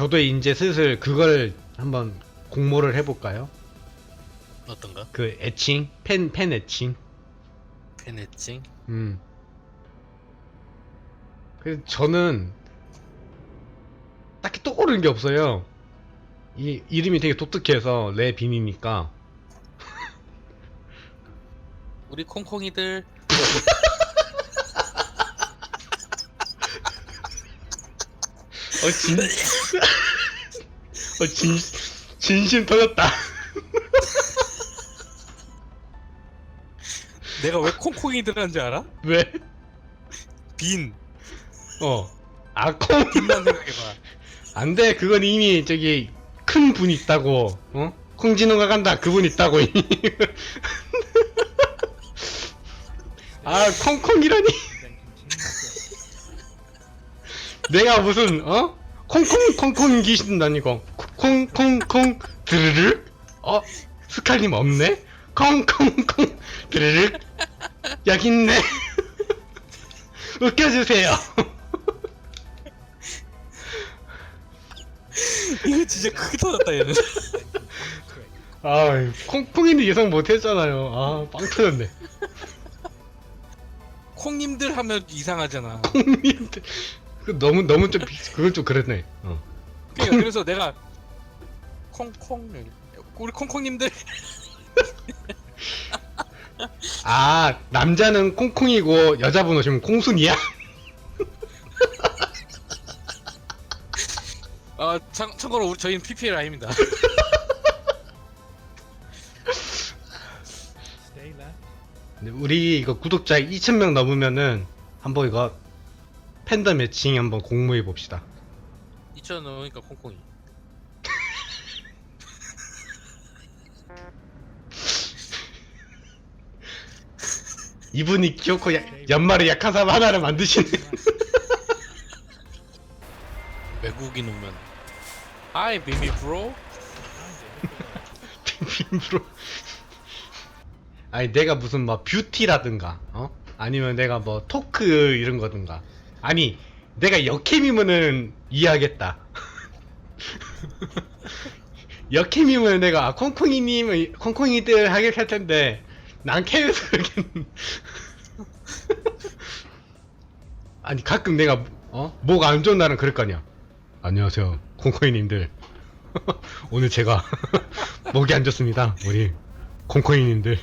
저도 이제 슬슬 그걸 한번 공모를 해볼까요? 어떤가? 그 애칭 팬 팬 애칭. 페네칭? 음. 그래서 저는 딱히 떠오르는 게 없어요. 이 이름이 되게 독특해서 레 빈이니까. 우리 콩콩이들 어 진. 어 진 진심 터졌다. 내가 왜 콩콩이들 한줄 알아? 왜? 빈 어. 아 콩. 빈만 생각해봐 안 돼. 그건 이미 저기 큰 분 있다고. 어? 콩진호가 간다. 그분 있다고. 이미. 아 콩콩이라니. 내가 무슨 어? 콩콩 콩콩 귀신 아니고 콩콩콩 드르르? 어? 스칼님 없네? 콩콩콩 드르르? 여기 있네. 웃겨주세요. 이거 진짜 크게 터졌다 얘는 아, 콩콩이는 예상 못했잖아요. 아, 빵 터졌네. 콩님들 하면 이상하잖아 콩님들. 그 너무 너무 좀 비- 그건 좀 그랬네. 어. 그러니까 그래서 내가 콩콩 우리 콩콩님들 아, 남자는 콩콩이고 여자분 오시면 콩순이야? 어 참, 참고로 우리 저희는 PPL 아닙니다 근데 우리 이거 구독자 2,000명 넘으면은 한번 이거 팬더 매칭 한번 공모해 봅시다. 2천 원이니까 콩콩이 이분이 야, 연말에 약한 사람 하나를 만드시네. 외국인 오면 Hi baby bro 빔으로. 아니 내가 무슨 뭐 뷰티라든가, 어? 아니면 내가 뭐 토크 이런 거든가. 아니 내가 역캠이면은 이해하겠다. 역캠이면 내가 아, 콩콩이님, 콩콩이들 할 텐데 난 캠에서 그렇게 아니 가끔 내가 어? 목 안 좋은 날은 그럴 거 아니야. 안녕하세요, 콩콩이님들. 오늘 제가 목이 안 좋습니다. 우리 콩콩이님들.